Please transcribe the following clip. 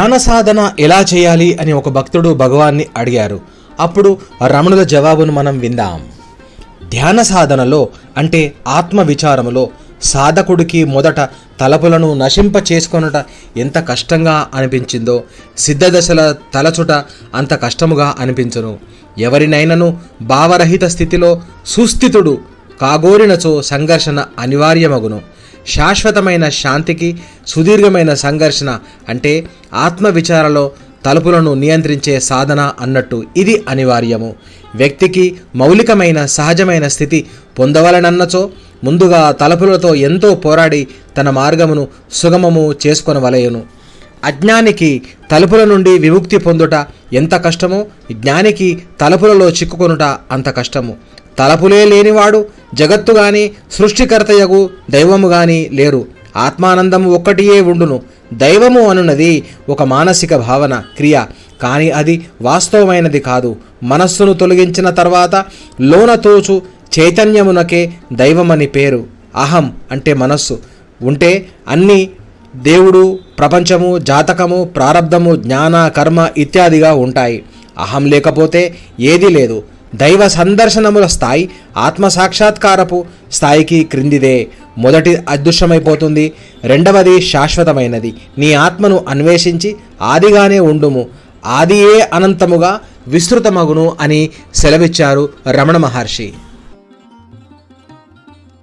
ధ్యాన సాధన ఎలా చేయాలి అని ఒక భక్తుడు భగవాన్ని అడిగారు. అప్పుడు రమణుల జవాబును మనం విందాం. ధ్యాన సాధనలో అంటే ఆత్మ విచారములో సాధకుడికి మొదట తలపులను నశింప చేసుకొనుట ఎంత కష్టంగా అనిపించిందో సిద్ధదశల తలచుట అంత కష్టముగా అనిపించును. ఎవరినైనను భావరహిత స్థితిలో సుస్థితుడు కాగోరినచో సంఘర్షణ అనివార్యమగును. శాశ్వతమైన శాంతికి సుదీర్ఘమైన సంఘర్షణ అంటే ఆత్మవిచారలో తలుపులను నియంత్రించే సాధన అన్నట్టు ఇది అనివార్యము. వ్యక్తికి మౌలికమైన సహజమైన స్థితి పొందవలనన్నచో ముందుగా తలుపులతో ఎంతో పోరాడి తన మార్గమును సుగమము చేసుకొనవలయును. అజ్ఞానికి తలుపుల నుండి విముక్తి పొందుట ఎంత కష్టమో జ్ఞానికి తలుపులలో చిక్కుకొనుట అంత కష్టము. తలపులే లేనివాడు జగత్తు గాని సృష్టికర్తయగు దైవము గాని లేరు. ఆత్మానందము ఒక్కటియే ఉండును. దైవము అనున్నది ఒక మానసిక భావన క్రియ. కానీ అది వాస్తవమైనది కాదు. మనస్సును తొలగించిన తర్వాత లోన తోచు చైతన్యమునకే దైవమని పేరు. అహం అంటే మనస్సు. ఉంటే అన్నీ దేవుడు ప్రపంచము జాతకము ప్రారబ్ధము జ్ఞాన కర్మ ఇత్యాదిగా ఉంటాయి. అహం లేకపోతే ఏదీ లేదు. దైవ సందర్శనముల స్థాయి ఆత్మ సాక్షాత్కారపు స్థాయికి క్రిందిదే. మొదటి అదృశ్యమైపోతుంది. రెండవది శాశ్వతమైనది. నీ ఆత్మను అన్వేషించి ఆదిగానే ఉండుము. ఆదియే అనంతముగా విస్తృతమగును అని సెలవిచ్చారు రమణ మహర్షి.